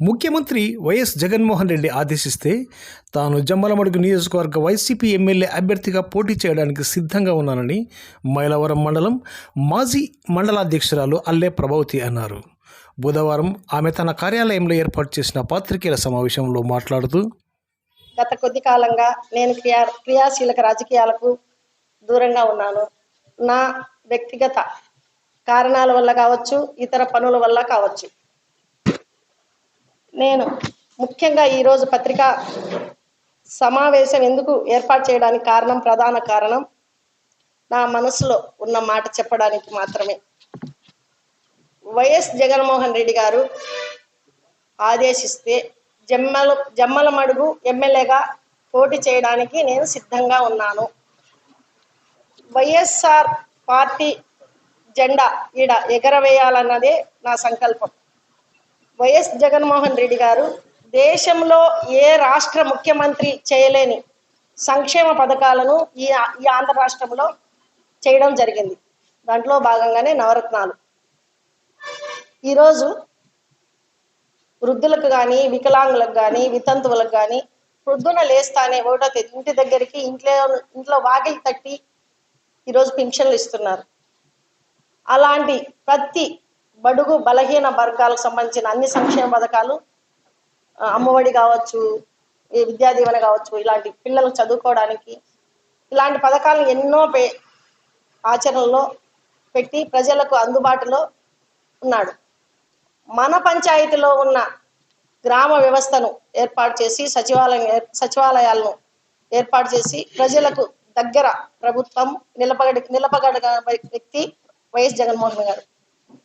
ముఖ్యమంత్రి వైఎస్ జగన్మోహన్ రెడ్డి ఆదేశిస్తే తాను జమ్మలమడుగు నియోజకవర్గ వైసీపీ ఎమ్మెల్యే అభ్యర్థిగా పోటీ చేయడానికి సిద్ధంగా ఉన్నానని మైలవరం మండలం మాజీ మండలాధ్యక్షురాలు అల్లె ప్రభావతి అన్నారు. బుధవారం ఆమె తన కార్యాలయంలో ఏర్పాటు చేసిన పాత్రికేయుల సమావేశంలో మాట్లాడుతూ గత కొద్ది కాలంగా నేను క్రియా క్రియాశీలక రాజకీయాలకు దూరంగా ఉన్నాను. నా వ్యక్తిగత కారణాల వల్ల కావచ్చు ఇతర పనుల వల్ల కావచ్చు. నేను ముఖ్యంగా ఈరోజు పత్రికా సమావేశం ఎందుకు ఏర్పాటు చేయడానికి కారణం ప్రధాన కారణం? నా మనసులో ఉన్న మాట చెప్పడానికి మాత్రమే. వైఎస్ జగన్మోహన్ రెడ్డి గారు ఆదేశిస్తే జమ్మల జమ్మల మడుగు ఎమ్మెల్యేగా పోటీ చేయడానికి నేను సిద్ధంగా ఉన్నాను. వైఎస్ఆర్ పార్టీ జెండా ఈడ ఎగరవేయాలన్నదే నా సంకల్పం. వైఎస్ జగన్మోహన్ రెడ్డి గారు దేశంలో ఏ రాష్ట్ర ముఖ్యమంత్రి చేయలేని సంక్షేమ పథకాలను ఈ ఈ ఆంధ్ర రాష్ట్రంలో చేయడం జరిగింది. దాంట్లో భాగంగానే నవరత్నాలు. ఈరోజు వృద్ధులకు కానీ వికలాంగులకు కానీ వితంతువులకు కానీ పొద్దున లేస్తానే ఒకటో తేదీ ఇంటి దగ్గరికి ఇంట్లో ఇంట్లో వాకిలి తట్టి ఈరోజు పింఛన్లు ఇస్తున్నారు. అలాంటి ప్రతి బడుగు బలహీన వర్గాలకు సంబంధించిన అన్ని సంక్షేమ పథకాలు అమ్మఒడి కావచ్చు ఈ విద్యా దీవెన కావచ్చు ఇలాంటి పిల్లలు చదువుకోవడానికి ఇలాంటి పథకాలను ఎన్నో పే ఆచరణలో పెట్టి ప్రజలకు అందుబాటులో ఉన్నాడు. మన పంచాయతీలో ఉన్న గ్రామ వ్యవస్థను ఏర్పాటు చేసి సచివాలయం సచివాలయాలను ఏర్పాటు చేసి ప్రజలకు దగ్గర ప్రభుత్వం నిలపగడ నిలపగడ వ్యక్తి వైఎస్ జగన్మోహన్ గారు.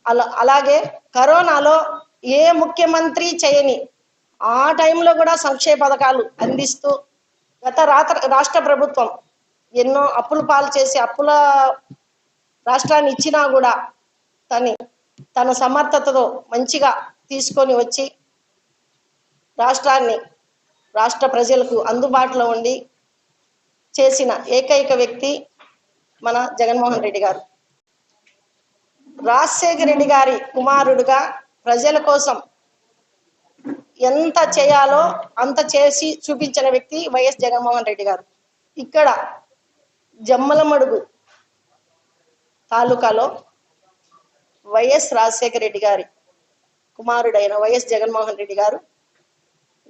అలా అలాగే కరోనాలో ఏ ముఖ్యమంత్రి చేయని ఆ టైంలో కూడా సంక్షేమ పథకాలు అందిస్తూ గత రాత్ర రాష్ట్ర ప్రభుత్వం ఎన్నో అప్పులు పాలు చేసి అప్పుల రాష్ట్రాన్ని ఇచ్చినా కూడా తని తన సమర్థతతో మంచిగా తీసుకొని వచ్చి రాష్ట్రాన్ని రాష్ట్ర ప్రజలకు అందుబాటులో ఉండి చేసిన ఏకైక వ్యక్తి మన జగన్మోహన్ రెడ్డి గారు. రాజశేఖర రెడ్డి గారి కుమారుడుగా ప్రజల కోసం ఎంత చేయాలో అంత చేసి చూపించిన వ్యక్తి వైఎస్ జగన్మోహన్ రెడ్డి గారు. ఇక్కడ జమ్మలమడుగు తాలూకాలో వైఎస్ రాజశేఖర రెడ్డి గారి కుమారుడైన వైఎస్ జగన్మోహన్ రెడ్డి గారు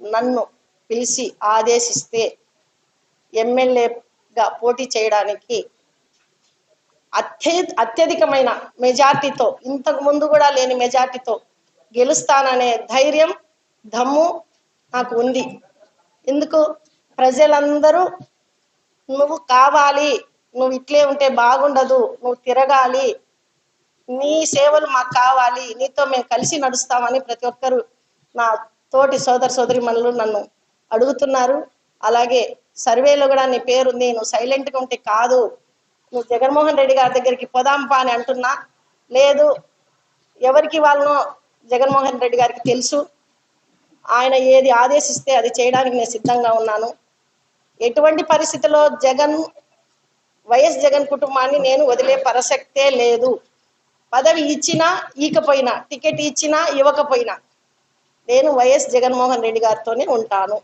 నన్ను పిలిచి ఆదేశిస్తే ఎమ్మెల్యేగా పోటీ చేయడానికి అత్య అత్యధికమైన మెజార్టీతో ఇంతకు ముందు కూడా లేని మెజార్టీతో గెలుస్తాననే ధైర్యం దమ్ము నాకు ఉంది. ఎందుకు? ప్రజలందరూ నువ్వు కావాలి నువ్వు ఇట్లే ఉంటే బాగుండదు నువ్వు తిరగాలి నీ సేవలు మాకు కావాలి నీతో మేము కలిసి నడుస్తామని ప్రతి ఒక్కరు నా తోటి సోదర సోదరి మనులు నన్ను అడుగుతున్నారు. అలాగే సర్వేలో కూడా నీ పేరుంది నువ్వు సైలెంట్గా ఉంటే కాదు నువ్వు జగన్మోహన్ రెడ్డి గారి దగ్గరికి పోదాంపా అని అంటున్నా. లేదు ఎవరికి వాళ్ళనో జగన్మోహన్ రెడ్డి గారికి తెలుసు. ఆయన ఏది ఆదేశిస్తే అది చేయడానికి నేను సిద్ధంగా ఉన్నాను. ఎటువంటి పరిస్థితిలో జగన్ వైఎస్ జగన్ కుటుంబాన్ని నేను వదిలే ప్రసక్తే లేదు. పదవి ఇచ్చినా ఈకపోయినా టికెట్ ఇచ్చినా ఇవ్వకపోయినా నేను వైఎస్ జగన్మోహన్ రెడ్డి గారితోనే ఉంటాను.